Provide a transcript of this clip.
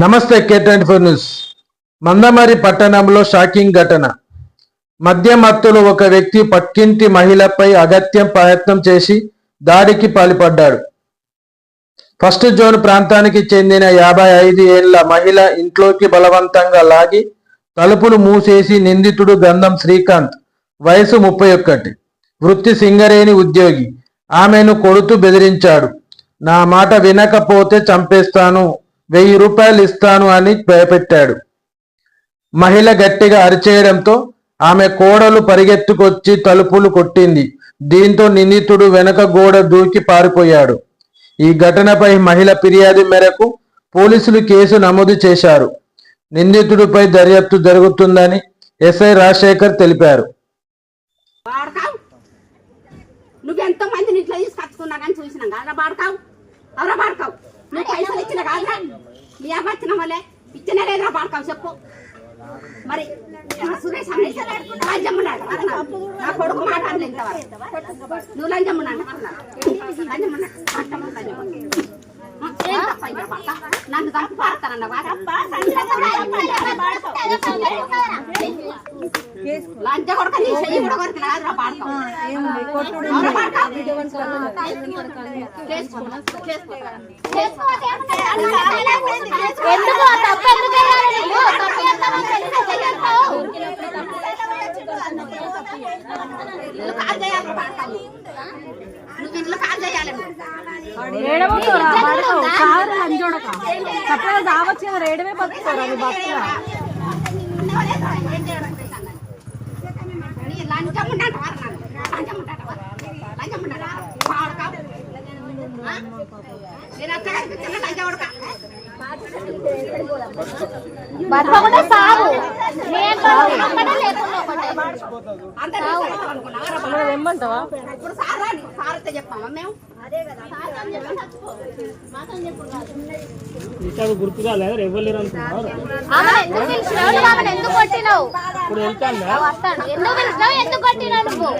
నమస్తే K twenty four news. Mandamarri పట్టణంలో shocking ఘటన. మద్యమత్తులు ఒక వ్యక్తి పక్కింటి మహిళపై అగత్యం ప్రయత్నం చేసి దాడికి పాల్పడ్డాడు. ఫస్ట్ జోన్ ప్రాంతానికి చెందిన యాభై ఐదు ఏళ్ళ మహిళ ఇంట్లోకి బలవంతంగా లాగి తలుపులు మూసేసి నిందితుడు గంధం శ్రీకాంత్ వయసు ముప్పై ఒక్కటి. వృత్తి సింగరేణి ఉద్యోగి. ఆమెను కొడుతూ బెదిరించాడు. నా మాట వినకపోతే చంపేస్తాను వెయ్యి రూపాయలు ఇస్తాను అని భయపెట్టాడు. మహిళ గట్టిగా అరిచేయడంతో ఆమె కోడలు పరిగెత్తుకొచ్చి తలుపులు కొట్టింది. దీంతో నిందితుడు వెనక గోడ దూకి పారిపోయాడు. ఈ ఘటనపై మహిళ ఫిర్యాదు మేరకు పోలీసులు కేసు నమోదు చేశారు. నిందితుడిపై దర్యాప్తు జరుగుతుందని ఎస్ఐ రాజశేఖర్ తెలిపారు. నువ్వెంతో మందిని ఇట్లా తీసుకొచ్చుకున్నా కానీ చూసినాం కదా వాడకావు ఎవరా వాడకావు నువ్వు పైసలు వాళ్ళే ఇచ్చిన లేదురా వాడకావు చెప్పు. మరి సురేష్ అన్న లంజమ్మున్నాడు? నా కొడుకు మాట్లాడలే ఇంతవరకు. నువ్వు లంజమ్మున్నాడు లంజమ్మున్నాడు నన్ను తప్పు పాడతానన్న లంచ కొడుక నీ చెయ్యి కూడా ఎవరా. ఎందుకు తప్పు ఎందుకు? తప్పు. ఇల్లు కాల్ చేయాలి నువ్వు ఇల్లు కాల్ చేయాలి. కారు లంచోడక చక్కగా దావచ్చు కదా రేడమే బతుకుతారు అది బతుకురా బతకకుండా సాగు నేను ఒకటే లేకుండా ఒకటే బాబు? ఏమంటావా ఇప్పుడు సార్ రాని. సార్ వస్తే చెప్పామా మేము ఇంకా గుర్తుగా ఎవరు లేరు అనుకున్నారు ఆమెను ఎందుకు పిలిచినావు? నువ్వు ఆమెను ఎందుకు కొట్టినావు? ఇప్పుడు వెళ్తాను వస్తాడు ఎందుకు పిలిచినావు? ఎందుకు కొట్టినావు నువ్వు?